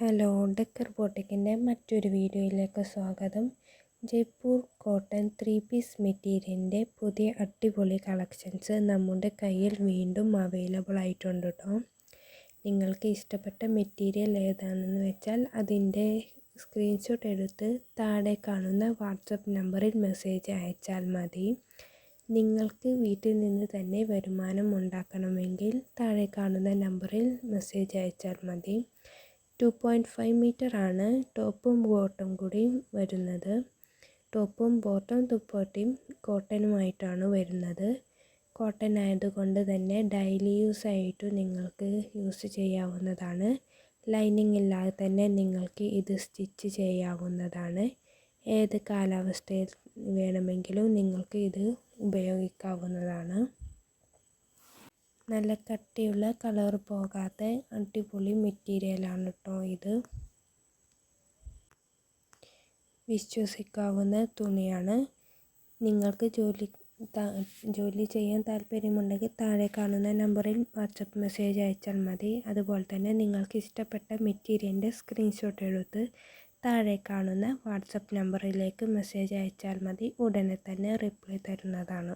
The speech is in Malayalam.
ഹലോ ഡെക്കർ ബോട്ടിക്കിന്റെ മറ്റൊരു വീഡിയോയിലേക്ക് സ്വാഗതം. ജയ്പൂർ കോട്ടൺ ത്രീ പീസ് മെറ്റീരിയലിന്റെ പുതിയ അടിപൊളി കളക്ഷൻസ് നമ്മുടെ കയ്യിൽ വീണ്ടും അവൈലബിൾ ആയിട്ടുണ്ട് കേട്ടോ നിങ്ങൾക്ക് ഇഷ്ടപ്പെട്ട മെറ്റീരിയൽ ഏതാണെന്ന് വെച്ചാൽ അതിന്റെ സ്ക്രീൻഷോട്ട് എടുത്ത് താഴെ കാണുന്ന വാട്സപ്പ് നമ്പറിൽ മെസ്സേജ് അയച്ചാൽ മതി. നിങ്ങൾക്ക് വീട്ടിൽ നിന്ന് തന്നെ വരുമാനം ഉണ്ടാക്കണമെങ്കിൽ താഴെ കാണുന്ന നമ്പറിൽ മെസ്സേജ് അയച്ചാൽ മതി. ടു പോയിന്റ് ഫൈവ് മീറ്റർ ആണ് ടോപ്പും ബോട്ടും കൂടി വരുന്നത്. ടോപ്പും ബോട്ടും തുപ്പോട്ടിയും കോട്ടനുമായിട്ടാണ് വരുന്നത്. കോട്ടൺ ആയതുകൊണ്ട് തന്നെ ഡെയിലി യൂസ് ആയിട്ട് നിങ്ങൾക്ക് യൂസ് ചെയ്യാവുന്നതാണ്. ലൈനിങ് ഇല്ലാതെ തന്നെ നിങ്ങൾക്ക് ഇത് സ്റ്റിച്ച് ചെയ്യാവുന്നതാണ്. ഏത് കാലാവസ്ഥയിൽ വേണമെങ്കിലും നിങ്ങൾക്ക് ഇത് ഉപയോഗിക്കാവുന്നതാണ്. നല്ല കട്ടിയുള്ള കളർ പോകാത്ത അടിപൊളി മെറ്റീരിയലാണ് ഇത് വിശ്വസിക്കാവുന്ന തുണിയാണ്. നിങ്ങൾക്ക് ജോലി ജോലി ചെയ്യാൻ താല്പര്യമുണ്ടെങ്കിൽ താഴെ കാണുന്ന നമ്പറിൽ വാട്സപ്പ് മെസ്സേജ് അയച്ചാൽ മതി. അതുപോലെ തന്നെ നിങ്ങൾക്ക് ഇഷ്ടപ്പെട്ട മെറ്റീരിയലിന്റെ സ്ക്രീൻഷോട്ട് എടുത്ത് താഴെ കാണുന്ന വാട്സപ്പ് നമ്പറിലേക്ക് മെസ്സേജ് അയച്ചാൽ മതി. ഉടനെ തന്നെ റിപ്ലൈ തരുന്നതാണ്.